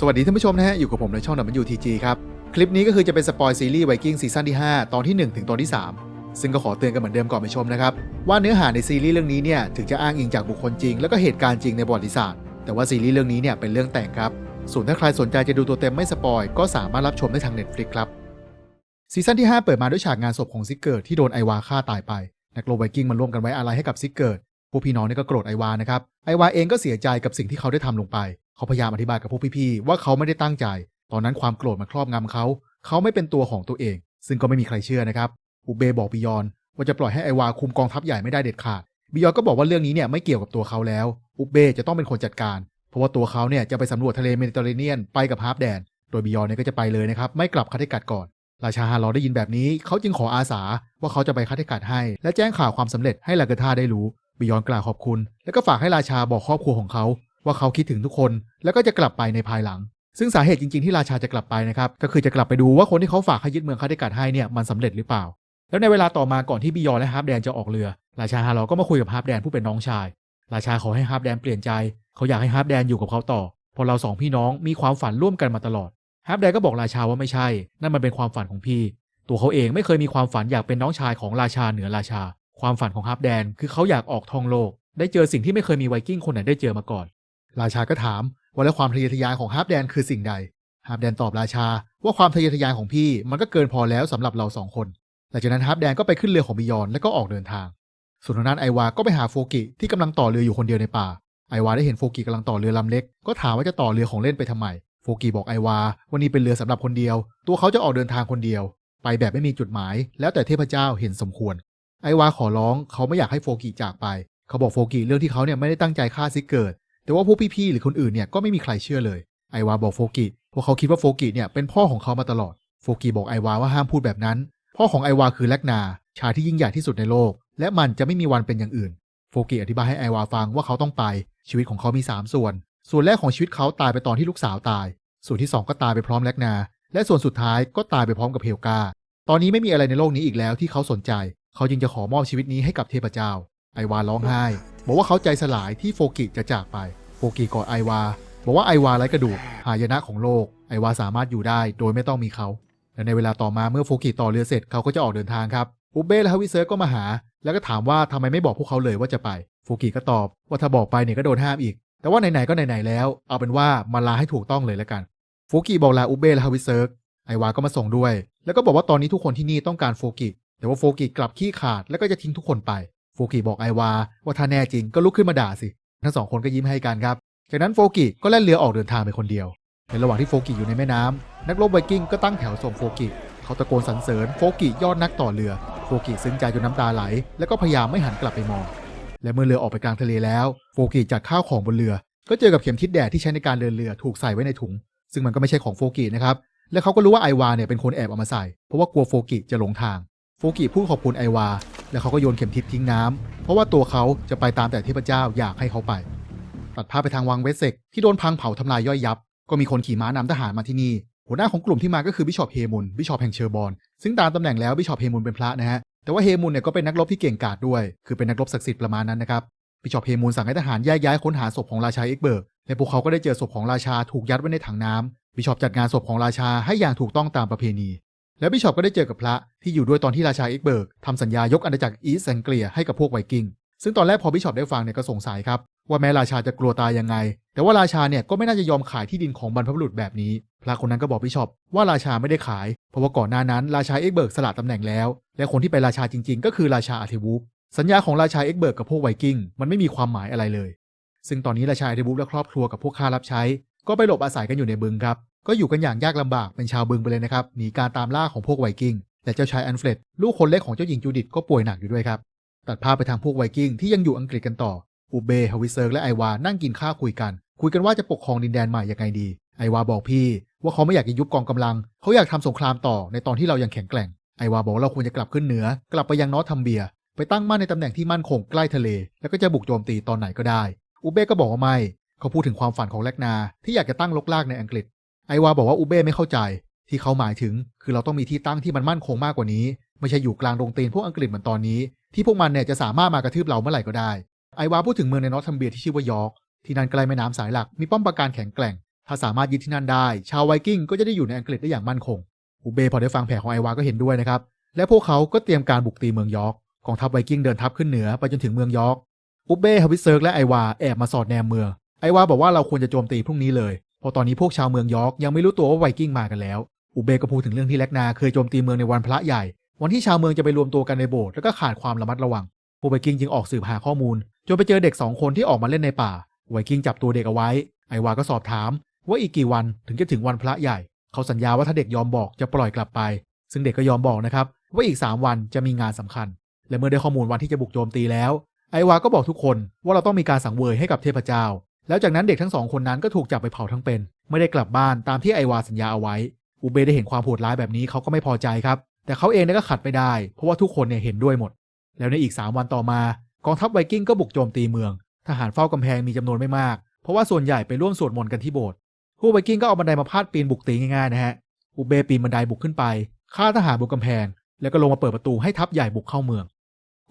สวัสดีท่านผู้ชมนะฮะ อยู่กับผมในช่อง WTG ครับ คลิปนี้ก็คือจะเป็นสปอยซีรีส์ไวกิ้งซีซั่นที่ 5 ตอนที่ 1 ถึงตอนที่ 3 ซึ่งก็ขอเตือนกันเหมือนเดิมก่อนไปชมนะครับ ว่าเนื้อหาในซีรีส์เรื่องนี้เนี่ยถึงจะอ้างอิงจากบุคคลจริง แล้วก็เหตุการณ์จริงในประวัติศาสตร์แต่ว่าซีรีส์เรื่องนี้เนี่ยเป็นเรื่องแต่งครับส่วนถ้าใครสนใจจะดูตัวเต็มไม่สปอยก็สามารถรับชมได้ทาง Netflix ครับซีซั่นที่ 5 เปิดมาด้วยฉากงานศพของซิกเกิร์ที่โดนไอวาฆ่าตายไปนักโลไวกิ้งมันร่วมกันไว้อาลัยให้กับซิกเกิร์ดพวกพี่น้องเนี่ยก็โกรธไอวานะครับไอวาเองก็เสียใจกับสิ่งที่เขาได้ทำลงไป เขาพยายามอธิบายกับพวกพี่ๆว่าเขาไม่ได้ตั้งใจ ตอนนั้นความโกรธมันครอบงำเขา เขาไม่เป็นตัวของตัวเอง ซึ่งก็ไม่มีใครเชื่อนะครับอุเบบอกบิยอนว่าจะปล่อยให้ไอวาคุมกองทัพใหญ่ไม่ได้เด็ดขาดบิยอนก็บอกว่าเรื่องนี้เนี่ยไม่เกี่ยวกับตัวเขาแล้ว อุเบจะต้องเป็นคนจัดการ เพราะว่าตัวเขาเนี่ยจะไปสำรวจทะเลเมดิเตอร์เรเนียนไปกับฮาร์ปแดน โดยบิยอนเนี่ยก็จะไปเลยนะครับไม่กลับคาเทกัดก่อน ราชาฮารอได้ยินแบบนี้ เขาจึงขออาสาว่าเขาจะไปคาเทกัดให้ และแจ้งข่าวความสำเร็จให้ลาเกธาได้รู้บิยอนกล่าวขอบคุณ แล้วก็ฝากให้ราชาบอกครอบครัวของเขา ว่าเขาคิดถึงทุกคน แล้วก็จะกลับไปในภายหลัง ซึ่งสาเหตุจริงๆที่ราชาจะกลับไปนะครับก็คือจะกลับไปดูว่าคนที่เขาฝากให้ยึดเมืองคาเทกัดให้เนี่ยมันสำเร็จหรือเปล่า แล้วในเวลาต่อมาก่อนที่บิยอนและฮาร์ปแดนจะออกเรือ ราชาฮารอก็มาคุยกับฮาร์ปแดนผู้เป็นน้องชาย ราชาขอให้ฮาร์ปแดนเปลี่ยนใจเขาอยากให้ฮาร์ปแดนอยู่กับเขาต่อเพราะเราสองพี่น้องมีความฝันร่วมกันมาตลอดฮาร์ปแดนก็บอกราชาว่าไม่ใช่ นั่นมันเป็นความฝันของพี่ ตัวเขาเองไม่เคยมีความฝันอยากเป็นน้องชายของราชาเหนือราชา ความฝันของฮาร์ปแดนคือเขาอยากออกท่องโลก ได้เจอสิ่งที่ไม่เคยมีไวกิ้งคนไหนได้เจอมาก่อน ราชาก็ถามว่าแล้วความทะเยอทะยานของฮาร์ปแดนคือสิ่งใด ฮาร์ปแดนตอบราชา ว่าความทะเยอทะยานของพี่มันก็เกินพอแล้วสำหรับเราสองคน หลังจากนั้นฮาร์ปแดนก็ไปขึ้นเรือของบิยอนแล้วก็ออกเดินทาง ส่วนทางด้านไอวา ก็ไปหาโฟกิที่กำลังต่อเรืออยู่คนเดียวในป่า ไอวาได้เห็นโฟกิกำลังต่อเรือลำเล็ก ก็ถามว่าจะต่อเรือของเล่นไปทำไม โฟกิบอกไอวาวันนี้เป็นเรือสำหรับคนเดียว ตัวเขาจะออกเดินทางคนเดียว ไปแบบไม่มีจุดหมาย แล้วแต่เทพเจ้าเห็นสมควร ไอวาขอร้องเขาไม่อยากให้โฟกิจากไป เขาบอกโฟกิเรื่องที่เขาเนี่ยไม่ได้ตั้งใจฆ่าซิกเกิด แต่ว่าพวกพี่ๆหรือคนอื่นเนี่ยก็ไม่มีใครเชื่อเลย ไอวาบอกโฟกิพราเขาคิดว่าโฟกิเนี่ยเป็นพ่อของเขามาตลอด โฟกิบอกไอวาว่าห้ามพูดแบบนั้น พ่อของไอวาคือแลกนา ชายที่ยิ่งใหญ่ที่สุดในโลก และมันจะไม่มีวันเป็นอย่างอื่น โฟกิอธิบายให้ไอวาฟังว่าเขาต้องไป ชีวิตของเขามี 3 ส่วน ส่วนแรกของชีวิตเขาตายไปตอนที่ลูกสาวตาย ส่วนที่ 2 ก็ตายไปพร้อมแลกนา และส่วนสุดท้ายก็ตายไปพร้อมกับเฮลกา ตอนนี้ไม่มีอะไรในโลกนี้อีกแล้วที่เขาสนใจ เขาจึงจะขอมอบชีวิตนี้ให้กับเทพเจ้า ไอวาร้องไห้ บอกว่าเขาใจสลายที่โฟกิจะจากไป โฟกิกอดไอวา บอกว่าไอวาไร้กระดูกหายนะของโลก ไอวาสามารถอยู่ได้โดยไม่ต้องมีเขา และในเวลาต่อมาเมื่อโฟกิต่อเรือเสร็จเขาก็จะออกเดินทางครับอุเบ้และฮาวิเซอร์ก็มาหา แล้วก็ถามว่าทำไมไม่บอกพวกเขาเลยว่าจะไปโฟกิก็ตอบ ว่าถ้าบอกไปเนี่ยก็โดนห้ามอีก แต่ว่าไหนๆก็ไหนๆแล้ว เอาเป็นว่ามาลาให้ถูกต้องเลยแล้วกันโฟกิบอกลาอุเบ้และฮาวิเซอร์ไอวาก็มาส่งด้วย แล้วก็บอกว่าตอนนี้ทุกคนที่นี่ต้องการโฟกิแต่ว่าโฟกิกลับขี้ขาดแล้วก็จะทิ้งทุกคนไปโฟกิบอกไอวาว่าถ้าแน่จริงก็ลุกขึ้นมาด่าสิ ทั้งสองคนก็ยิ้มให้กันครับ จากนั้นโฟกิก็แล่นเรือออกเดินทางไปคนเดียว ในระหว่างที่โฟกิอยู่ในแม่น้ำนักรบไวกิ้งก็ตั้งแถวส่งโฟกิ เขาตะโกนสรรเสริญโฟกิยอดนักต่อเรือ โฟกิซึ้งใจจนน้ำตาไหล แล้วก็พยายามไม่หันกลับไปมอง และเมื่อเรือออกไปกลางทะเลแล้ว โฟกิจัดข้าวของบนเรือ ก็เจอกับเข็มทิศแดดที่ใช้ในการเดินเรือถูกใส่ไว้ในถุง ซึ่งมันก็ไม่ใช่ของโฟกินะครับ และเขาก็รู้ว่าไอวาเนี่ยเป็นคนแอบเอามาใส่ เพราะว่ากลัวโฟกิจะหลงทาง โฟกิพูดขอบคุณไอวา แล้วเขาก็โยนเข็มทิศทิ้งน้ำเพราะว่าตัวเขาจะไปตามแต่เทพเจ้าอยากให้เขาไป ตัดภาพไปทางวังเวสเซกที่โดนพังเผาทำลายย่อยยับ ก็มีคนขี่ม้านำทหารมาที่นี่ หัวหน้าของกลุ่มที่มาก็คือบิชอปเฮมุนบิชอปแห่งเชอร์บอน ซึ่งตามตำแหน่งแล้วบิชอปเฮมุนเป็นพระนะฮะ แต่ว่าเฮมุนเนี่ยก็เป็นนักรบที่เก่งกาจด้วย คือเป็นนักรบศักดิ์สิทธิ์ประมาณนั้นนะครับ บิชอปเฮมุนสั่งให้ทหารแยกย้ายค้นหาศพของราชาเอ็กเบิร์ก และพวกเขาก็ได้เจอศพของราชาถูกยัดไว้ในถังน้ำบิชอปจัดงานศพของราชาให้อย่างถูกต้องตามประเพณี แล้วบิชอปก็ได้เจอกับพระที่อยู่ด้วยตอนที่ราชาเอ็กเบิร์กทำสัญญายกอาณาจักรอีสแองเกลียให้กับพวกไวกิ้งซึ่งตอนแรกพอบิชอปได้ฟังเนี่ยก็สงสัยครับว่าแม้ราชาจะกลัวตายยังไง แต่ว่าราชาเนี่ยก็ไม่น่าจะยอมขายที่ดินของบรรพบุรุษแบบนี้ พระคนนั้นก็บอกบิชอปว่าราชาไม่ได้ขาย เพราะว่าก่อนหน้านั้นราชาเอ็กเบิร์กสละตำแหน่งแล้ว และคนที่เป็นราชาจริง ๆ ก็คือราชาอาเทวูฟสัญญาของราชาเอ็กเบิร์กกับพวกไวกิ้งมันไม่มีความหมายอะไรเลย ซึ่งตอนนี้ราชาอาเทวูฟและครอบครัวกับพวกข้ารับใช้ ก็ไปหลบอาศัยกันอยู่ในบึงครับ ก็อยู่กันอย่างยากลำบากเป็นชาวบึงไปเลยนะครับหนีการตามล่าของพวกไวกิ้งและเจ้าชายอันเฟรดลูกคนเล็กของเจ้าหญิงจูดิตก็ป่วยหนักอยู่ด้วยครับตัดภาพไปทางพวกไวกิ้งที่ยังอยู่อังกฤษกันต่ออูเบฮาวิเซิร์กและไอวานั่งกินข้าวคุยกัน คุยกันว่าจะปกครองดินแดนใหม่ยังไงดี ไอวาบอกพี่ ว่าเขาไม่อยากจะยุบกองกำลัง เขาอยากทำสงครามต่อในตอนที่เรายังแข็งแกร่ง ไอวาบอกเราควรจะกลับขึ้นเหนือ กลับไปยังนอตทัมเบีย ไปตั้งมั่นในตำแหน่งที่มั่นคงใกล้ทะเล แล้วก็จะบุกโจมตีตอนไหนก็ได้ อูเบก็บอกว่าไม่ เขาพูดถึงความฝันของแลกนาที่อยากจะตั้งลกลากในอังกฤษ ไอวาบอกว่าอูเบไม่เข้าใจที่เขาหมายถึง คือเราต้องมีที่ตั้งที่มันมั่นคงมากกว่านี้ ไม่ใช่อยู่กลางดงตีนพวกอังกฤษเหมือนตอนนี้ ที่พวกมันเนี่ยจะสามารถมากระทืบเราเมื่อไหร่ก็ได้ ไอวาพูดถึงเมืองในนอตทัมเบียที่ชื่อว่ายอร์กที่นั่นใกล้แม่น้ำสายหลักมีป้อมปราการแข็งแกร่ง ถ้าสามารถยึดที่นั่นได้ ชาวไวกิ้งก็จะได้อยู่ในอังกฤษได้อย่างมั่นคงอุเบพอได้ฟังแผนของไอวาก็เห็นด้วยนะครับและพวกเขาก็เตรียมการบุกตีเมืองยอร์กกองทัพไวกิ้งเดินทัพขึ้นเหนือไปจนถึงเมืองยอร์กอุเบฮาวิเซิร์กและไอวาแอบมาสอดแนมเมืองไอวาบอกว่าเราควรจะโจมตีพรุ่งนี้เลย เพราะตอนนี้พวกชาวเมืองยอร์กยังไม่รู้ตัวว่าไวกิ้งมากันแล้ว อุเบก็พูดถึงเรื่องที่แลกนาเคยโจมตีเมืองในวันพระใหญ่ วันที่ชาวเมืองจะไปรวมตัวกันในโบสถ์แล้วก็ขาดความระมัดระวังพวกไวกิ้งจึงออกสืบหาข้อมูลจนไปเจอเด็กสองคนที่ออกมาเล่นในป่า ไวกิ้งจับตัวเด็กเอาไว้ ไอวาก็สอบถาม ว่าอีกกี่วันถึงจะถึงวันพระใหญ่ เขาสัญญาว่าถ้าเด็กยอมบอกจะปล่อยกลับไป ซึ่งเด็กก็ยอมบอกนะครับว่าอีก 3 วันจะมีงานสำคัญ และเมื่อได้ข้อมูลวันที่จะบุกโจมตีแล้ว ไอวาก็บอกทุกคนว่าเราต้องมีการสังเวยให้กับเทพเจ้า แล้วจากนั้นเด็กทั้งสองคนนั้นก็ถูกจับไปเผาทั้งเป็น ไม่ได้กลับบ้านตามที่ไอวาสัญญาเอาไว้ อุเบได้เห็นความโหดร้ายแบบนี้เขาก็ไม่พอใจครับ แต่เขาเองเนี่ยก็ขัดไม่ได้ เพราะว่าทุกคนเนี่ยเห็นด้วยหมด แล้วในอีก 3 วันต่อมากองทัพไวกิ้งก็บุกโจมตีเมือง ทหารเฝ้ากำแพงมีจำนวนไม่มาก เพราะว่าส่วนใหญ่ไปร่วมสวดมนต์กันที่โบสถ์ผู้ไวกิ้งก็เอาบันไดมาพาดปีนบุกตีง่ายๆนะฮะ อุเบปีนบันไดบุกขึ้นไปฆ่าทหารบนกำแพง แล้วก็ลงมาเปิดประตูให้ทัพใหญ่บุกเข้าเมือง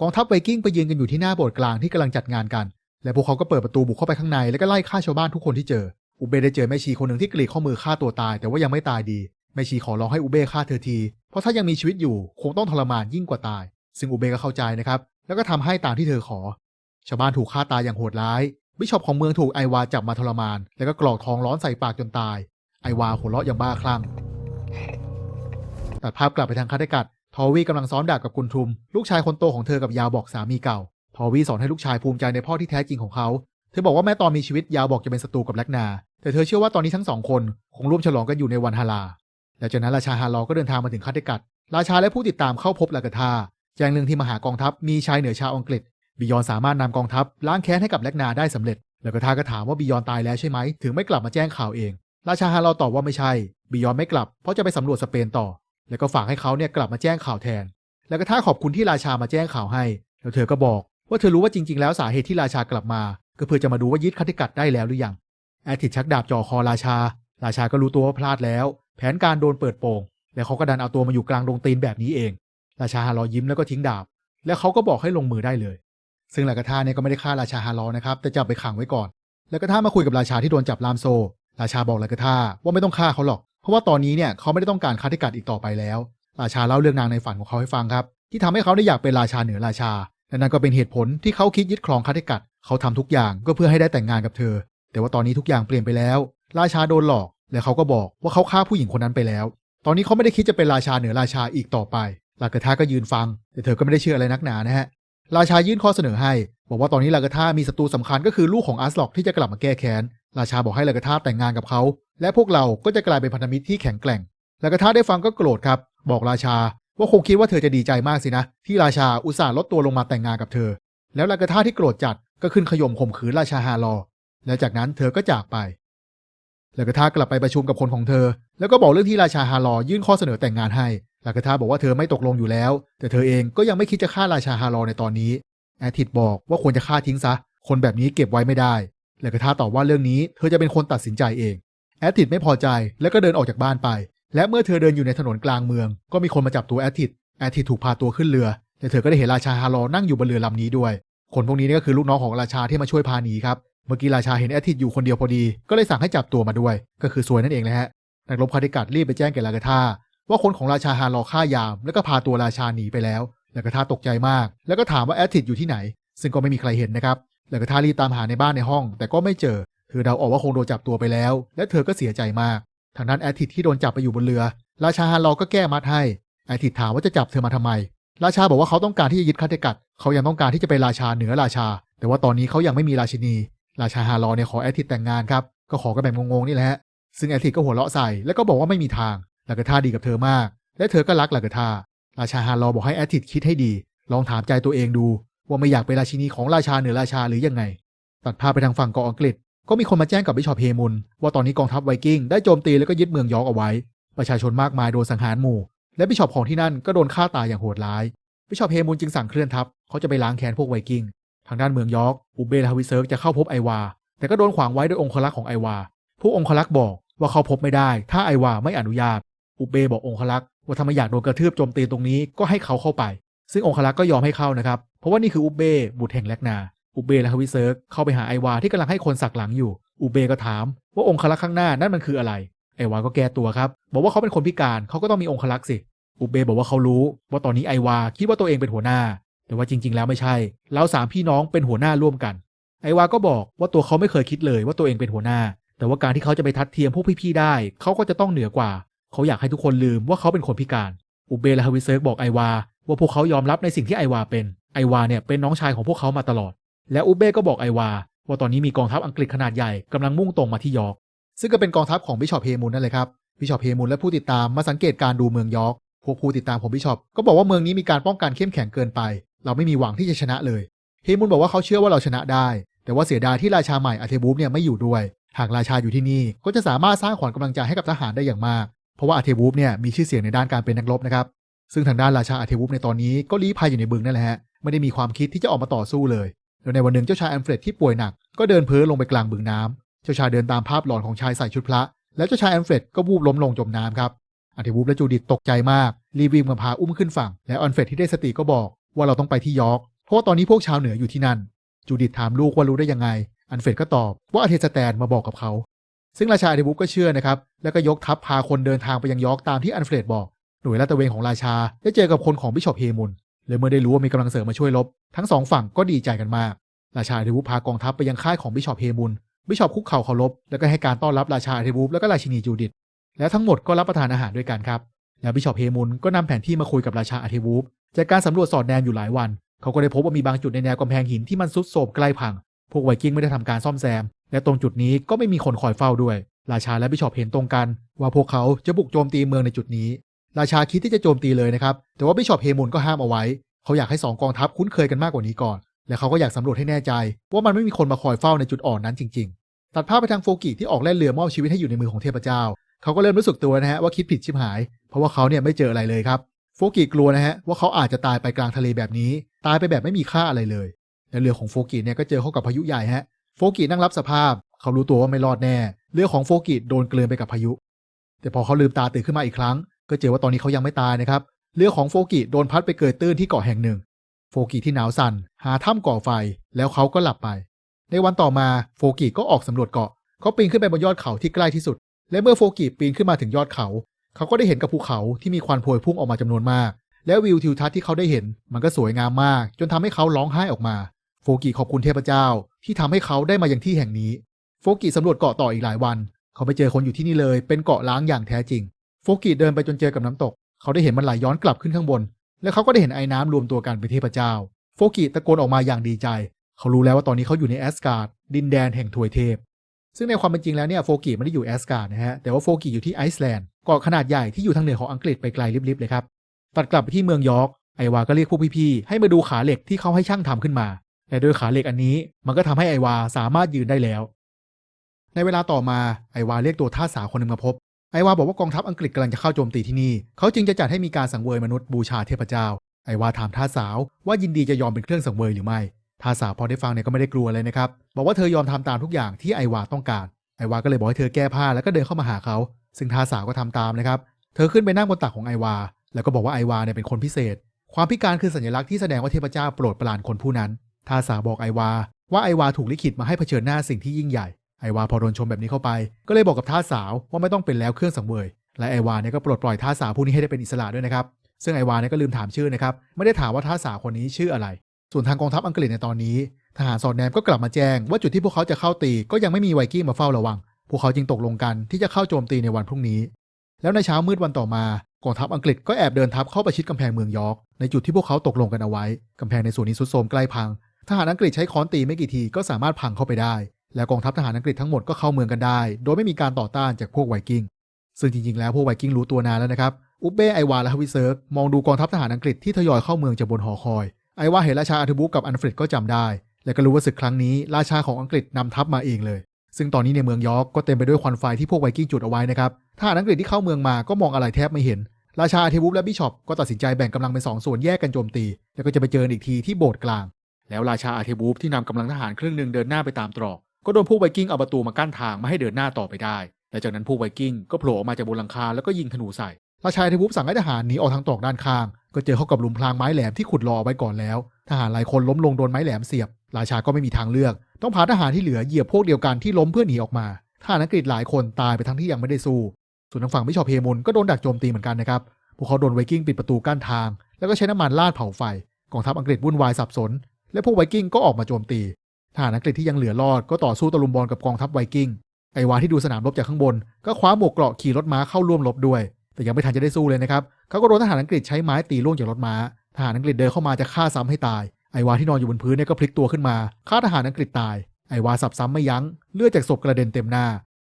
กองทัพไวกิ้งไปยืนกันอยู่ที่หน้าโบสถ์กลางที่กำลังจัดงานกัน และพวกเขาก็เปิดประตูบุกเข้าไปข้างในแล้วก็ไล่ฆ่าชาวบ้านทุกคนที่เจอ อุเบได้เจอแม่ชีคนหนึ่งที่กรีดข้อมือฆ่าตัวตาย แต่ว่ายังไม่ตายดี แม่ชีขอร้องให้อุเบฆ่าเธอที เพราะถ้ายังมีชีวิตอยู่คงต้องทรมานยิ่งกว่าตาย ซึ่งอุเบก็เข้าใจนะครับ แล้วก็ทำให้ตามที่เธอขอ ชาวบ้านถูกฆ่าตายอย่างโหดร้าย บิชอปของเมืองถูกไอวาจับมาทรมาน แล้วก็กรอกทองร้อนใส่ปากจนตาย ไอวาหัวเราะอย่างบ้าคลั่ง ตัดภาพกลับไปทางคาดกัดทอวี่กำลังซ้อมดาบกับกุนทุม ลูกชายคนโตของเธอกับยาวบอกสามีเก่า ทอวีสอนให้ลูกชายภูมิใจในพ่อที่แท้จริงของเขา เธอบอกว่าแม้ตอนมีชีวิตยาวบอกจะเป็นศัตรูกับแลกนา แต่เธอเชื่อว่าตอนนี้ทั้งสองคนคงร่วมฉลองกันอยู่ในวันฮาลาและจากนั้นราชาฮาลอก็เดินทางมาถึงคาเดกัด ราชาและผู้ติดตามเข้าพบลากาธาแจ้งเรื่องที่มหากองทัพมีชายเหนือชาวอังกฤษ บิยอนสามารถนำกองทัพล้างแค้นให้กับแลกนาได้สำเร็จแล้วก็ท่าก็ถามว่าบิยอนตายแล้วใช่ไหมถึงไม่กลับมาแจ้งข่าวเอง ราชาฮาเราตอบว่าไม่ใช่ บิยอนไม่กลับ เพราะจะไปสำรวจสเปนต่อ แล้วก็ฝากให้เขาเนี่ยกลับมาแจ้งข่าวแทนล้วก็ท่าขอบคุณที่ราชามาแจ้งข่าวให้ แล้วเธอก็บอก ว่าเธอรู้ว่าจริง ๆ แล้วสาเหตุที่ราชากลับมา ก็เพื่อจะมาดูว่ายึดคัติกัดได้แล้วหรือยังแอทิดชักดาบจ่อคอราชา ราชาก็รู้ตัวว่าพลาดแล้ว แผนการโดนเปิดโปง แล้วเขาก็ดันเอาตัวมาอยู่กลางดงตีนแบบนี้เอง ราชาฮารอยิ้มแล้วก็ทิ้งดาบ แล้วเขาก็บอกให้ลงมือได้เลย ซึ่งหลากาธาเนี่ยก็ไม่ได้ฆ่าราชาฮารอนะครับ แต่จับไปขังไว้ก่อน แลากาธามาคุยกับราชาที่โดนจับลามโซ ราชาบอกหลากาธาว่าไม่ต้องฆ่าเขาหรอก เพราะว่าตอนนี้เนี่ยเขาไม่ได้ต้องการคติกัดอีกต่อไปแล้ว ราชาเล่าเรื่องนางในฝันของเขาให้ฟังครับ ที่ทำให้เขาได้อยากเป็นราชาเหนือราชา และนั่นก็เป็นเหตุผลที่เขาคิดยึดครองคาติกัดเขาทำทุกอย่างก็เพื่อให้ได้แต่งงานกับเธอ แต่ว่าตอนนี้ทุกอย่างเปลี่ยนไปแล้ว ราชาโดนหลอก และเขาก็บอกว่าเขาฆ่าผู้หญิงคนนั้นไปแล้ว ตอนนี้เขาไม่ได้คิดจะเป็นราชาเหนือราชาอีกต่อไปลากาธาก็ยืนฟัง แต่เธอก็ไม่ได้เชื่ออะไรนักหนานะฮะ ราชายื่นข้อเสนอให้ บอกว่าตอนนี้ลากาธามีศัตรูสำคัญก็คือลูกของอัสล็อกที่จะกลับมาแก้แค้น ราชาบอกให้ลากาธาแต่งงานกับเขา และพวกเราก็จะกลายเป็นพันธมิตรที่แข็งแกร่งลากาธาได้ฟังก็โกรธครับ บอกราชา ว่าคงคิดว่าเธอจะดีใจมากสินะ ที่ราชาอุตส่าห์ลดตัวลงมาแต่งงานกับเธอ แล้วลากาธาที่โกรธจัดก็ขึ้นขย่มข่มขืนราชาฮารอ แล้วจากนั้นเธอก็จากไปลากาธากลับไปประชุมกับคนของเธอ แล้วก็บอกเรื่องที่ราชาฮารอยื่นข้อเสนอแต่งงานให้ลากาธาบอกว่าเธอไม่ตกลงอยู่แล้ว แต่เธอเองก็ยังไม่คิดจะฆ่าราชาฮารอในตอนนี้แอทิดบอกว่าควรจะฆ่าทิ้งซะ คนแบบนี้เก็บไว้ไม่ได้ลากาธาตอบว่าเรื่องนี้เธอจะเป็นคนตัดสินใจเองแอทิดไม่พอใจแล้วก็เดินออกจากบ้านไป และเมื่อเธอเดินอยู่ในถนนกลางเมือง ก็มีคนมาจับตัวแอทิดแอทิดถูกพาตัวขึ้นเรือ แต่เธอก็ได้เห็นราชาฮารอนั่งอยู่บนเรือลำนี้ด้วย คนพวกนี้นี่ก็คือลูกน้องของราชาที่มาช่วยพาหนีครับ เมื่อกี้ราชาเห็นแอทิดอยู่คนเดียวพอดี ก็เลยสั่งให้จับตัวมาด้วย ก็คือซวยนั่นเองแหละฮะ นักรบคาติกัดรีบไปแจ้งแก่ลากาธาว่าคนของราชาฮารอฆ่ายาม แล้วก็พาตัวราชาหนีไปแล้วลากาธาตกใจมาก แล้วก็ถามว่าแอทิดอยู่ที่ไหน ซึ่งก็ไม่มีใครเห็นนะครับลากาธารีบตามหาในบ้านในห้อง แต่ก็ไม่เจอ เธอเดาออกว่าคงโดนจับตัวไปแล้ว และเธอก็เสียใจมาก ทางนั้นแอทิดที่โดนจับไปอยู่บนเรือ ราชาฮารอก็แก้มัดให้แอทิดถามว่าจะจับเธอมาทำไม ราชาบอกว่าเขาต้องการที่จะยึดคาติกัดเขายังต้องการที่จะเป็นราชาเหนือราชา แต่ว่าตอนนี้เขายังไม่มีราชินี ราชาฮารอเนี่ยขอแอทิดแต่งงานครับก็ขอกันแบบงงๆนี่แหละฮะซึ่งแอทิดก็หัวเราะใส่แล้วก็บอกว่าไม่มีทางลากาธาดีกับเธอมาก และเธอก็รักลากาธาราชาฮารอบอกให้แอทิดคิดให้ดี ลองถามใจตัวเองดู ว่าไม่อยากเป็นราชินีของราชาเหนือราชาหรือยังไง ตัดภาพไปทางฝั่งเกาะอังกฤษ ก็มีคนมาแจ้งกับบิชอปเฮมุนว่าตอนนี้กองทัพไวกิ้งได้โจมตีแล้วก็ยึดเมืองยอร์กเอาไว้ ประชาชนมากมายโดนสังหารหมู่ และบิชอปของที่นั่นก็โดนฆ่าตายอย่างโหดร้าย บิชอปเฮมุนจึงสั่งเคลื่อนทัพเขาจะไปล้างแค้นพวกไวกิ้ง ทางด้านเมืองยอร์กอุเบแลฮาวิเซิร์กจะเข้าพบไอวา แต่ก็โดนขวางไว้ด้วยองครักษ์ของไอวา ผู้องครักษ์บอกว่าเขาพบไม่ได้ ถ้าไอวาไม่อนุญาต อุเบบอกองครักษ์ว่าถ้าไม่อยากโดนกระทืบโจมตีตรงนี้ก็ให้เขาเข้าไป ซึ่งองครักษ์ก็ยอมให้เข้านะครับ เพราะว่านี่คืออุเบบุตรแห่งแลกนา อุเบและฮาวิเซิร์กเข้าไปหาไอวาที่กำลังให้คนสักหลังอยู่ อุเบก็ถาม ว่าองคลักษ์ข้างหน้านั่นมันคืออะไร ไอวาก็แก้ตัวครับ บอกว่าเขาเป็นคนพิการเขาก็ต้องมีองคลักษ์สิ อุเบบอกว่าเขารู้ ว่าตอนนี้ไอวาคิดว่าตัวเองเป็นหัวหน้า แต่ว่าจริง ๆ แล้วไม่ใช่เราสามพี่น้องเป็นหัวหน้าร่วมกัน ไอวาก็บอกว่าตัวเขาไม่เคยคิดเลยว่าตัวเองเป็นหัวหน้า แต่ว่าการที่เขาจะไปทัดเทียมพวกพี่ๆได้ เขาก็จะต้องเหนือกว่า เขาอยากให้ทุกคนลืมว่าเขาเป็นคนพิการ อุเบและฮาวิเซิร์กบอกไอวาว่าพวกเขายอมรับในสิ่งที่ไอวาเป็น ไอวาเนี่ยเป็นน้องชายของพวกเขามาตลอด และอุเบก็บอกไอวา ว่าตอนนี้มีกองทัพอังกฤษขนาดใหญ่กำลังมุ่งตรงมาที่ยอร์กซึ่งก็เป็นกองทัพของบิชอปเฮมุนนั่นแหละครับบิชอปเฮมุนและผู้ติดตามมาสังเกตการดูเมืองยอร์กพวกผู้ติดตามของบิชอปก็บอกว่าเมืองนี้มีการป้องกันเข้มแข็งเกินไป เราไม่มีหวังที่จะชนะเลยเฮมุนบอกว่าเขาเชื่อว่าเราชนะได้ แต่ว่าเสียดายที่ราชาใหม่อาเทบูฟเนี่ยไม่อยู่ด้วย หากราชาอยู่ที่นี่ก็จะสามารถสร้างขวัญกำลังใจให้กับทหารได้อย่างมาก เพราะว่าอาเทบูฟเนี่ยมีชื่อเสียงในด้านการเป็นนักรบนะครับ ซึ่งทางด้านราชาอาเทวูฟในตอนนี้ก็ลี้ภัยอยู่ในบึงนั่นแหละฮะ ไม่ได้มีความคิดที่จะออกมาต่อสู้เลย แล้วในวันหนึ่งเจ้าชายแอมเฟรดที่ป่วยหนักก็เดินเพ้อลงไปกลางบึงน้ำเจ้าชายเดินตามภาพหลอนของชายใส่ชุดพระ แล้วเจ้าชายแอมเฟรดก็วูบล้มลงจมน้ำครับอาเทวูฟและจูดิตตกใจมากรีบวิ่งมาพาอุ้มขึ้นฝั่ง และแอมเฟรดที่ได้สติก็บอกว่าเราต้องไปที่ยอร์กเพราะาตอนนี้พวกชาวเหนืออยู่ที่นั่น จูดิตถามลูกว่ารู้ได้ยังไง อันเฟรดก็ตอบว่าอาเทสแตนมาบอกกับเขา ซึ่งราชาอาเทวูฟก็เชื่อนะครับแล้วก็ยกทัพพาคนเดินทางไปยังยอร์กตามที่อันเฟรดบอก หน่วยลาดตระเวนของราชาได้เจอกับคนของบิชอปเฮมุน เลยเมื่อได้รู้ว่ามีกำลังเสริมมาช่วยรบ ทั้งสองฝั่งก็ดีใจกันมาก ราชาอาเทวูพากองทัพไปยังค่ายของบิชอปเฮมุน บิชอปคุกเข่าเคารพ แล้วก็ให้การต้อนรับราชาอาเทวูแล้วก็ราชินีจูดิต แล้วทั้งหมดก็รับประทานอาหารด้วยกันครับ แล้วบิชอปเฮมุนก็นำแผนที่มาคุยกับราชาอาเทวูจากการสำรวจสอดแนมอยู่หลายวัน เขาก็ได้พบว่ามีบางจุดในแนวกำแพงหินที่มันซุดโทรมใกล้พัง พวกไวกิ้งไม่ได้ทำการซ่อมแซม และตรงจุดนี้ก็ไม่มีคนคอยเฝ้าด้วย ราชาและบิชอปเห็นตรงกัน ว่าพวกเขาจะบุกโจมตีเมืองในจุดนี้ ราชาคิดที่จะโจมตีเลยนะครับ แต่ว่าบิชอปเฮมุนก็ห้ามเอาไว้ เขาอยากให้สองกองทัพคุ้นเคยกันมากกว่านี้ก่อน และเขาก็อยากสำรวจให้แน่ใจ ว่ามันไม่มีคนมาคอยเฝ้าในจุดอ่อนนั้นจริง ๆ ตัดภาพไปทางโฟกิที่ออกแล่นเรือมอบชีวิตให้อยู่ในมือของเทพเจ้า เขาก็เริ่มรู้สึกตัวนะฮะว่าคิดผิดชิบหาย เพราะว่าเขาเนี่ยไม่เจออะไรเลยครับ โฟกิกลัวนะฮะว่าเขาอาจจะตายไปกลางทะเลแบบนี้ ตายไปแบบไม่มีค่าอะไรเลยและเรือของโฟกิเนี่ยก็เจอเข้ากับพายุใหญ่ฮะ โฟกินั่งรับสภาพ เขารู้ตัวว่าไม่รอดแน่ เรือของโฟกิโดนเกลือนไปกับพายุ แต่พอเขาลืมตาตื่นขึ้นมาอีกครั้ง ก็เจอว่าตอนนี้เขายังไม่ตายนะครับ เรือของโฟกิโดนพัดไปเกยตื้นที่เกาะแห่งหนึ่ง โฟกิที่หนาวสั่นหาถ้ำก่อไฟแล้วเขาก็หลับไป ในวันต่อมาโฟกิก็ออกสำรวจเกาะเขาปีนขึ้นไปบนยอดเขาที่ใกล้ที่สุด และเมื่อโฟกิปีนขึ้นมาถึงยอดเขา เขาก็ได้เห็นกับภูเขาที่มีควันพวยพุ่งออกมาจำนวนมาก และวิวทิวทัศน์ที่เขาได้เห็นมันก็สวยงามมาก จนทำให้เขาร้องไห้ออกมา โฟกิขอบคุณเทพเจ้า ที่ทำให้เขาได้มายังที่แห่งนี้ โฟกิสำรวจเกาะต่ออีกหลายวัน เขาไปเจอคนอยู่ที่นี่เลย เป็นเกาะล้างอย่างแท้จริง ฟกิเดินไปจนเจอกับน้ำตก เขาได้เห็นมันไหลย้อนกลับขึ้นข้างบน และเขาก็ได้เห็นไอ้น้ำรวมตัวกันเป็นเทพเจ้าโฟกิตะโกนออกมาอย่างดีใจ เขารู้แล้วว่าตอนนี้เขาอยู่ในแอสการ์ดดินแดนแห่งทวยเทพ ซึ่งในความเป็นจริงแล้วเนี่ยโฟกิไม่ได้อยู่แอสการ์ดนะฮะ แต่ว่าโฟกิอยู่ที่ไอซ์แลนด์เกาะขนาดใหญ่ที่อยู่ทางเหนือของอังกฤษไปไกลลิบๆเลยครับ ตัดกลับไปที่เมืองยอร์ก ไอวาก็เรียกพวกพี่ๆ ให้มาดูขาเหล็กที่เขาให้ช่างทำขึ้นมา และด้วยขาเหล็กอันนี้มันก็ทำให้ไอวาสามารถยืนได้แล้ว ในเวลาต่อมาไอวาเรียกตัวท่าสาวคนหนึ่งมาพบ ไอวาบอกว่ากองทัพอังกฤษกำลังจะเข้าโจมตีที่นี่ เขาจึงจะจัดให้มีการสังเวยมนุษย์บูชาเทพเจ้า ไอวาถามท่าสาวว่ายินดีจะยอมเป็นเครื่องสังเวยหรือไม่ท่าสาวพอได้ฟังเนี่ยก็ไม่ได้กลัวเลยนะครับ บอกว่าเธอยอมทำตามทุกอย่างที่ไอวาต้องการ ไอวาก็เลยบอกให้เธอแก้ผ้าแล้วก็เดินเข้ามาหาเขา ซึ่งท่าสาวก็ทำตามนะครับ เธอขึ้นไปนั่งบนตักของไอวา แล้วก็บอกว่าไอวาเนี่ยเป็นคนพิเศษ ความพิการคือสัญลักษณ์ที่แสดงว่าเทพเจ้าโปรดปรานคนผู้นั้นท่าสาวบอกไอวา ว่าไอวาถูกลิขิตมาให้เผชิญหน้าสิ่งที่ยิ่งใหญ่ ไอวาพอโดนชมแบบนี้เข้าไป ก็เลยบอกกับท่าสาวว่าไม่ต้องเป็นแล้วเครื่องสังเวย และไอวาเนี่ยก็ปลดปล่อยท่าสาวผู้นี้ให้ได้เป็นอิสระด้วยนะครับ ซึ่งไอวาเนี่ยก็ลืมถามชื่อนะครับ ไม่ได้ถามว่าท่าสาวคนนี้ชื่ออะไร ส่วนทางกองทัพอังกฤษในตอนนี้ ทหารสอดแนมก็กลับมาแจ้งว่าจุดที่พวกเขาจะเข้าตีก็ยังไม่มีไวกิ้งมาเฝ้าระวัง พวกเขาจึงตกลงกันที่จะเข้าโจมตีในวันพรุ่งนี้ แล้วในเช้ามืดวันต่อมากองทัพอังกฤษก็แอบเดินทัพเข้าประชิดกำแพงเมืองยอร์กในจุดที่พวกเขาตกลงกันเอาไว้กำแพงในส่วนนี้สุดโทมใกล้พังทหารอังกฤษใช้ค้อนตีไม่กี่ทีก็สามารถพังเข้าไปได้ แล้วกองทัพทหารอังกฤษทั้งหมดก็เข้าเมืองกันได้ โดยไม่มีการต่อต้านจากพวกไวกิ้ง ซึ่งจริงๆ แล้วพวกไวกิ้งรู้ตัวนานแล้วนะครับ อุบเบ้ไอวาและฮาวิเซิร์กมองดูกองทัพทหารอังกฤษที่ทยอยเข้าเมืองจากบนหอคอย ไอวาเห็นราชาอาร์บุกกับอันเฟรดก็จำได้ และก็รู้ว่าศึกครั้งนี้ราชาของอังกฤษนำทัพมาเองเลย ซึ่งตอนนี้ในเมืองยอร์กก็เต็มไปด้วยควันไฟที่พวกไวกิ้งจุดเอาไว้นะครับ ทหารอังกฤษที่เข้าเมืองมาก็มองอะไรแทบไม่เห็น ราชาอาร์ทูบุกและบิชอปก็ตัดสินใจแบ่งกำลังเป็นสองส่วนแยกกันโจมตี แล้วก็จะไปเจออีกทีที่โบสถ์กลาง แล้วราชาอาเทบูฟที่นำกำลังทหารครึ่งหนึ่งเดินหน้าไปตามตรอก ก็โดนพวกไวกิ้งเอาประตูมากั้นทางไม่ให้เดินหน้าต่อไปได้และจากนั้นพวกไวกิ้งก็โผล่ออกมาจากบนหลังคาแล้วก็ยิงธนูใส่ราชาอาร์เทบูฟสั่งให้ทหารหนีออกทางตรอกด้านข้าง ก็เจอเข้ากับหลุมพรางไม้แหลมที่ขุดรอไว้ก่อนแล้ว ทหารหลายคนล้มลงโดนไม้แหลมเสียบ ราชาก็ไม่มีทางเลือก ต้องพาทหารที่เหลือเหยียบพวกเดียวกันที่ล้มเพื่อหนีออกมา ทหารอังกฤษหลายคนตายไปทั้งที่ยังไม่ได้สู้ ส่วนทางฝั่งบิชอปเฮมุนก็โดนดักโจมตีเหมือนกันนะครับ พวกเขาโดนไวกิ้งปิดประตูกั้นทาง แล้วก็ใช้น้ำมันลาดเผาไฟ กองทัพอังกฤษวุ่นวายสับสน และพวกไวกิ้งก็ออกมาโจมตี ทหารอังกฤษที่ยังเหลือรอดก็ต่อสู้ตะลุมบอลกับกองทัพไวกิ้ง ไอวาที่ดูสนามรบจากข้างบน ก็คว้าหมวกเกราะขี่รถม้าเข้าร่วมรบด้วย แต่ยังไม่ทันจะได้สู้เลยนะครับ เขาก็โดนทหารอังกฤษใช้ไม้ตีล่วงจากรถม้า ทหารอังกฤษเดินเข้ามาจะฆ่าซ้ำให้ตาย ไอวาที่นอนอยู่บนพื้นเนี่ยก็พลิกตัวขึ้นมา ฆ่าทหารอังกฤษตาย ไอวาสับซ้ำไม่ยั้ง เลือดจากศพกระเด็นเต็มหน้า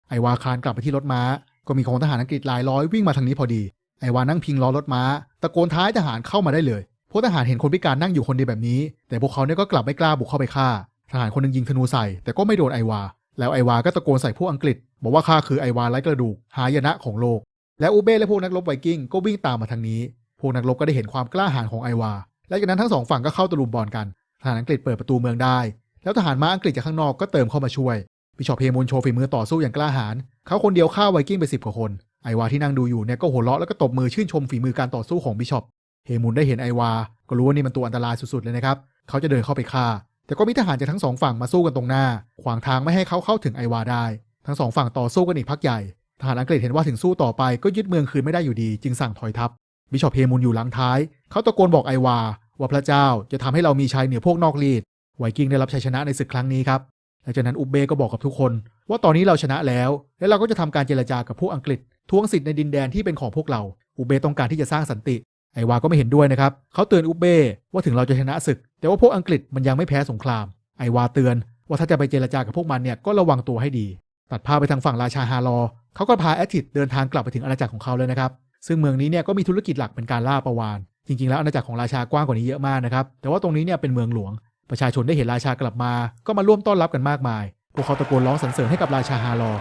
ไอวาคลานกลับไปที่รถม้า ก็มีของทหารอังกฤษหลายร้อยวิ่งมาทางนี้พอดี ไอวานั่งพิงล้อรถม้า ตะโกนท้ายทหารเข้ามาได้เลยพวกทหารเห็นคนพิการนั่งอยู่คนเดียวแบบนี้ แต่พวกเขาเนี่ยก็กลับไม่กล้าบุกเข้าไปฆ่า ทหารคนหนึ่งยิงธนูใส่ แต่ก็ไม่โดนไอวา แล้วไอวาก็ตะโกนใส่พวกอังกฤษ บอกว่าข้าคือไอวาไร้กระดูกหายนะของโลก และอูเบ้และพวกนักรบไวกิ้งก็วิ่งตามมาทางนี้ พวกนักรบก็ได้เห็นความกล้าหาญของไอวา และจากนั้นทั้งสองฝั่งก็เข้าตะลุมบอลกัน ทหารอังกฤษเปิดประตูเมืองได้ แล้วทหารม้าอังกฤษจากข้างนอกก็เติมเข้ามาช่วย บิชอปเพมูลโชว์ฝีมือต่อสู้อย่างกล้าหาญ เขาคนเดียวฆ่าไวกิ้งไปสิบกว่าคน ไอวาที่นั่งดูอยู่เนี่ยก็หัวเราะแล้วก็ตบมือชื่นชมฝีมือการต่อสู้ของบิชอป เฮมุนได้เห็นไอวา ก็รู้ว่านี่มันตัวอันตรายสุดๆเลยนะครับ เขาจะเดินเข้าไปฆ่า แต่ก็มีทหารจากทั้งสองฝั่งมาสู้กันตรงหน้า ขวางทางไม่ให้เขาเข้าถึงไอวาได้ ทั้งสองฝั่งต่อสู้กันอีกพักใหญ่ ทหารอังกฤษเห็นว่าถึงสู้ต่อไปก็ยึดเมืองคืนไม่ได้อยู่ดีจึงสั่งถอยทัพ บิชอปเฮมุนอยู่หลังท้าย เขาตะโกนบอกไอวา ว่าพระเจ้าจะทำให้เรามีชัยเหนือพวกนอกรีด ไวกิ้งได้รับชัยชนะในศึกครั้งนี้ครับ หลังจากนั้นอุบเบก็บอกกับทุกคน ว่าตอนนี้เราชนะแล้ว และเราก็จะทำการเจรจากับพวกอังกฤษทวงสิทธิ์ในดินแดนที่เป็นของพวกเรา อุบเบต้องการที่จะสร้างสันติ ไอวาก็ไม่เห็นด้วยนะครับ เขาเตือนอุเบว่าถึงเราจะชนะศึก แต่ว่าพวกอังกฤษมันยังไม่แพ้สงคราม ไอวาเตือน ว่าถ้าจะไปเจรจากับพวกมันเนี่ยก็ระวังตัวให้ดี ตัดภาพไปทางฝั่งราชาฮารอ เขาก็พาแอตติดเดินทางกลับไปถึงอาณาจักรของเขาเลยนะครับ ซึ่งเมืองนี้เนี่ยก็มีธุรกิจหลักเป็นการล่าประวานจริงๆ แล้วอาณาจักรของราชากว้างกว่านี้เยอะมากนะครับ แต่ว่าตรงนี้เนี่ยเป็นเมืองหลวง ประชาชนได้เห็นราชากลับมา ก็มาร่วมต้อนรับกันมากมาย พวกเขาตะโกนร้องสรรเสริญให้กับราชาฮารอ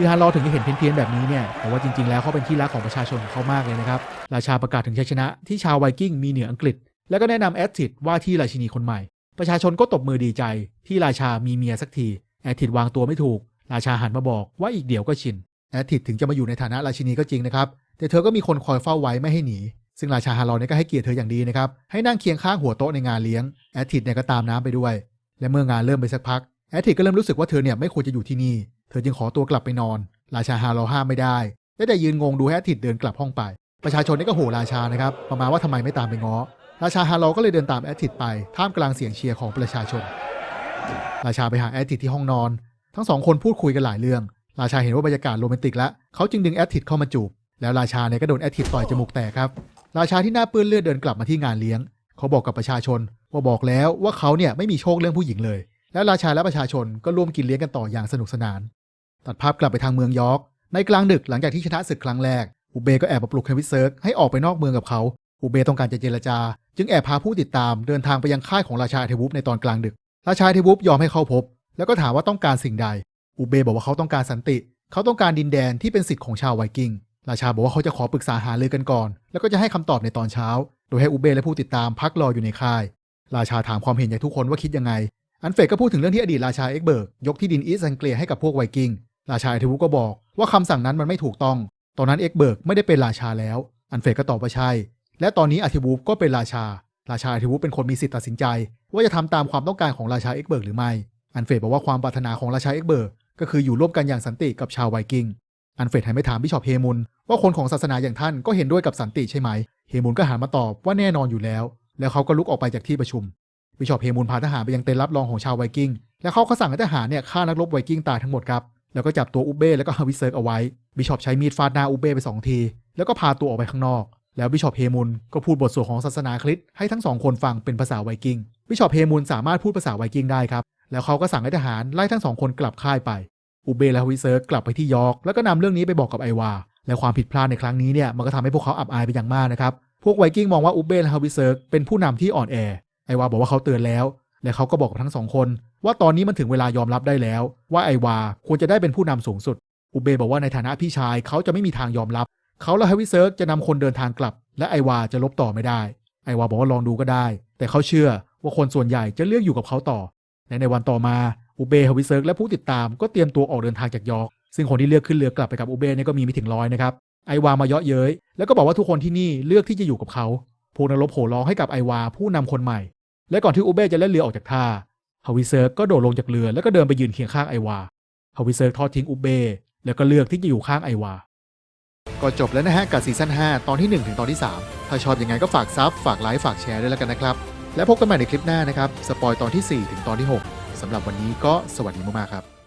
คือฮารอถึงจะเห็นเพี้ยนๆแบบนี้เนี่ยแต่ว่าจริงๆแล้วเขาเป็นที่รักของประชาชนของเขามากเลยนะครับราชาประกาศถึงชัยชนะที่ชาวไวกิ้งมีเหนืออังกฤษ แล้วก็แนะนำแอตติดว่าที่ราชินีคนใหม่ ประชาชนก็ตบมือดีใจ ที่ราชามีเมียสักทีแอตติดวางตัวไม่ถูก ราชาหันมาบอกว่าอีกเดี๋ยวก็ชินแอตติดถึงจะมาอยู่ในฐานะราชินีก็จริงนะครับแต่เธอก็มีคนคอยเฝ้าไว้ไม่ให้หนีซึ่งราชาฮารอเนี่ยก็ให้เกียรติเธออย่างดีนะครับให้นั่งเคียงข้างหัวโต๊ะในงานเลี้ยงแอตติดเนี่ยก็ตามน้ำไปด้วย และเมื่องานเริ่มไปสักพักแอตติดก็เริ่มรู้สึกว่าเธอเนี่ยไม่ควรจะอยู่ที่นี่ เธอจึงขอตัวกลับไปนอน ราชาฮารอห้ามไม่ได้ ได้แต่ยืนงงดูให้แอตติดเดินกลับห้องไป ประชาชนนี่ก็โห่ราชานะครับ ประมาณว่าทำไมไม่ตามไปง้อ ราชาฮารอก็เลยเดินตามแอตติดไป ท่ามกลางเสียงเชียร์ของประชาชน ราชาไปหาแอตติดที่ห้องนอน ทั้งสองคนพูดคุยกันหลายเรื่อง ราชาเห็นว่าบรรยากาศโรแมนติกแล้ว เขาจึงดึงแอตติดเข้ามาจูบ แล้วราชาเนี่ยก็โดนแอตติดต่อยจมูกแตกครับ ราชาที่หน้าเปื้อนเลือดเดินกลับมาที่งานเลี้ยง เขาบอกกับประชาชนว่าบอกแล้วว่าเขาเนี่ยไม่มีโชคเรื่องผู้หญิงเลย แล้วราชาและประชาชนก็ร่วมกินเลี้ยงกันต่ออย่างสนุกสนาน ตัดภาพกลับไปทางเมืองยอร์กในกลางดึกหลังจากที่ชนะศึกครั้งแรกอุเบก็แอบมาปลุกเฮวิเซิร์กให้ออกไปนอกเมืองกับเขาอุเบต้องการจะเจรจา จึงแอบพาผู้ติดตามเดินทางไปยังค่ายของราชาเทวุปในตอนกลางดึก ราชาเทวุปยอมให้เข้าพบ แล้วก็ถามว่าต้องการสิ่งใด อุเบบอกว่าเขาต้องการสันติ เขาต้องการดินแดนที่เป็นสิทธิ์ของชาวไวกิ้ง ราชาบอกว่าเขาจะขอปรึกษาหารือกันก่อน แล้วก็จะให้คำตอบในตอนเช้า โดยให้อุเบและผู้ติดตามพักรออยู่ในค่าย ราชาถามความเห็นจากทุกคนว่าคิดยังไง อันเฟกก็พูดถึงเรื่องที่อดีตราชาเอ็กเบิร์กยกที่ดินอีสแองเกลียให้กับพวกไวกิ้ง ราชาเอเทวุก็บอกว่าคำสั่งนั้นมันไม่ถูกต้อง ตอนนั้นเอ็กเบิร์กไม่ได้เป็นราชาแล้ว อันเฟกก็ตอบว่าใช่ และตอนนี้อาทิวูฟก็เป็นราชา ราชาอาทิวูฟเป็นคนมีสิทธิ์ตัดสินใจ ว่าจะทำตามความต้องการของราชาเอ็กเบิร์กหรือไม่ อันเฟกบอกว่าความปรารถนาของราชาเอ็กเบิร์กก็คืออยู่ร่วมกันอย่างสันติกับชาวไวกิ้งอันเฟกหันไปถามบิชอปเฮมุนว่าคนของศาสนาอย่างท่านก็เห็นด้วยกับสันติใช่ไหม เฮมุนก็หันมาตอบว่าแน่นอนอยู่แล้ว แล้วเขาก็ลุกออกไปจากที่ประชุม บิชอปเฮมุนพาทหารไปยังเต็นท์รับรองของชาวไวกิง และเขาก็สั่งให้ทหารเนี่ยฆ่านักรบไวกิงตายทั้งหมดครับ แล้วก็จับตัวอุเบ้แล้วก็ฮาวิเซิร์กเอาไว้ บิชอปใช้มีดฟาดหน้าอุเบ้ไปสองที แล้วก็พาตัวออกไปข้างนอก แล้วบิชอปเฮมุนก็พูดบทสวดของศาสนาคริสต์ให้ทั้งสองคนฟังเป็นภาษาไวกิ้งบิชอปเฮมุนสามารถพูดภาษาไวกิ้งได้ครับ แล้วเขาก็สั่งให้ทหารไล่ทั้งสองคนกลับค่ายไป อุเบ้และฮาวิเซิร์กกลับไปที่ยอร์กแล้วก็นำเรื่องนี้ไปบอกกับไอวา และความผิดพลาดในครั้งนี้เนี่ยมันก็ทำให้พวกเขาอับอายไปอย่างมากนะครับ พวกไวกิ้งมองว่าอุเบ้และฮาวิเซิร์กเป็นผู้นำที่อ่อนแอ ไอวาบอกว่าเขาเตือนแล้ว และเขาก็บอกกับทั้งสองคน ว่าตอนนี้มันถึงเวลายอมรับได้แล้ว ว่าไอวาควรจะได้เป็นผู้นำสูงสุด อุเบบอกว่าในฐานะพี่ชายเขาจะไม่มีทางยอมรับ เขาและฮาวิเซิร์กจะนำคนเดินทางกลับ และไอวาจะลบต่อไม่ได้ ไอวาบอกว่าลองดูก็ได้ แต่เขาเชื่อว่าคนส่วนใหญ่จะเลือกอยู่กับเขาต่อและในวันต่อมาอุเบฮาวิเซิร์กและผู้ติดตามก็เตรียมตัวออกเดินทางจากยอร์กซึ่งคนที่เลือกขึ้นเรือกลับไปกับอุเบเนี่ยก็มีไม่ถึงร้อยนะครับไอวามาเยาะเย้ยแล้วก็บอกว่าทุกคนที่นี่เลือกที่จะอยู่กับเขาพวกนักรบโห่ร้องให้กับไอวาผู้นำคนใหม่ และก่อนที่อุเบจะเล่นเรือออกจากท่าฮาวิเซิร์กก็โดดลงจากเรือแล้วก็เดินไปยืนเคียงข้างไอวาฮาวิเซิร์กทอดทิ้งอุบเบแล้วก็เลือกที่จะอยู่ข้างไอวาก็จบแล้วนะฮะกับซีซั่น5ตอนที่ 1 ถึงตอนที่ 3 ถ้าชอบยังไงก็ฝากซับฝากไลค์ฝากแชร์ด้วยแล้วกันนะครับ และพบกันใหม่ในคลิปหน้านะครับ สปอยตอนที่ 4 ถึงตอนที่ 6สำหรับวันนี้ก็สวัสดีมากๆครับ